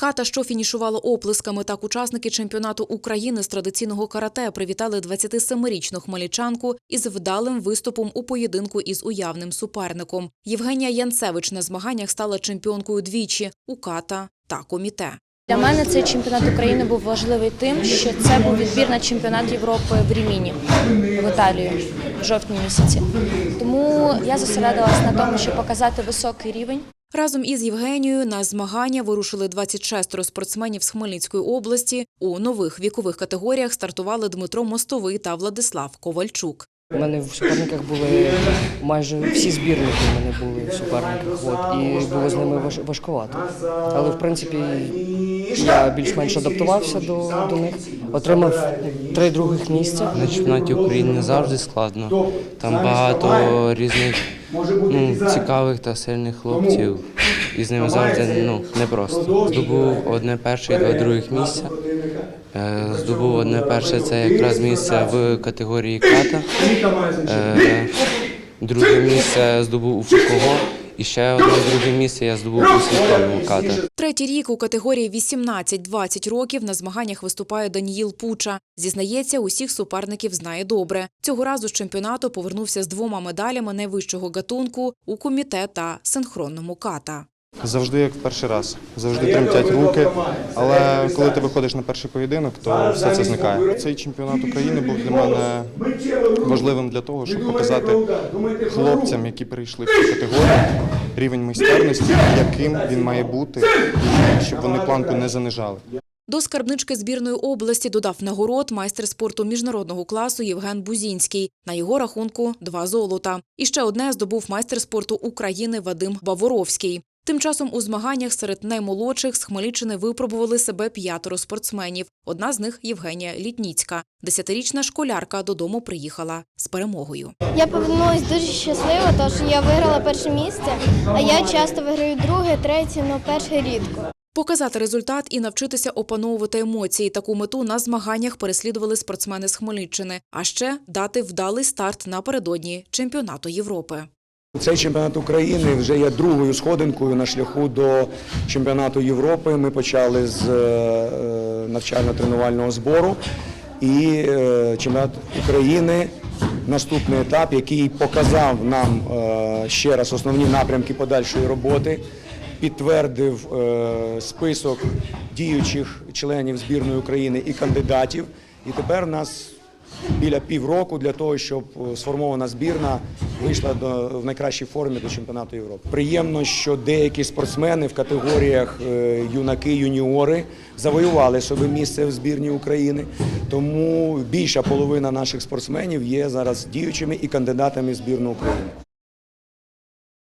Ката, що фінішувала оплесками, так учасники чемпіонату України з традиційного карате привітали 27-річну хмельничанку із вдалим виступом у поєдинку із уявним суперником. Євгенія Янцевич на змаганнях стала чемпіонкою двічі у ката та коміте. Для мене цей чемпіонат України був важливий тим, що це був відбір на чемпіонат Європи в Ріміні в Італії в жовтні місяці. Тому я зосередилась на тому, щоб показати високий рівень. Разом із Євгенією на змагання вирушили 26 спортсменів з Хмельницької області. У нових вікових категоріях стартували Дмитро Мостовий та Владислав Ковальчук. У мене в суперниках були майже всі збірники в мене були в суперниках. От, і було з ними важ- важкувато. Але в принципі я більш-менш адаптувався до, до них. Отримав три других місця. На чемпіонаті України завжди складно. Там багато різних ну, цікавих та сильних хлопців. І з ними завжди ну, непросто. Здобув одне перше і два других місця. Е, Здобув одне перше це якраз місце в категорії ката. Е, Друге місце здобув у Фукого. І ще одне друге місце я здобув у світовому ката. Третій рік у категорії 18-20 років на змаганнях виступає Даніїл Пуча. Зізнається, усіх суперників знає добре. Цього разу з чемпіонату повернувся з двома медалями найвищого гатунку у комітет та синхронному ката. Завжди як в перший раз, завжди тремтять руки. Але коли ти виходиш на перший поєдинок, то все це зникає. Цей чемпіонат України був для мене важливим для того, щоб показати хлопцям, які перейшли в цю категорію, рівень майстерності, яким він має бути, і щоб вони планку не занижали. До скарбнички збірної області додав нагород майстер спорту міжнародного класу Євген Бузінський. На його рахунку два золота. І ще одне здобув майстер спорту України Вадим Баворовський. Тим часом у змаганнях серед наймолодших з Хмельниччини випробували себе п'ятеро спортсменів. Одна з них Євгенія Літніцька. Десятирічна школярка додому приїхала з перемогою. Я повернулася дуже щаслива, тому що я виграла перше місце, а я часто виграю друге, третє, але перше рідко. Показати результат і навчитися опановувати емоції. Таку мету на змаганнях переслідували спортсмени з Хмельниччини, а ще дати вдалий старт напередодні чемпіонату Європи. Цей чемпіонат України вже є другою сходинкою на шляху до чемпіонату Європи. Ми почали з е, навчально-тренувального збору і е, чемпіонат України. Наступний етап, який показав нам е, ще раз основні напрямки подальшої роботи, підтвердив е, список діючих членів збірної України і кандидатів. І тепер у нас біля півроку для того, щоб е, сформована збірна вийшла до, в найкращій формі до чемпіонату Європи. Приємно, що деякі спортсмени в категоріях е, юнаки, юніори завоювали собі місце в збірні України. Тому більша половина наших спортсменів є зараз діючими і кандидатами в збірну України.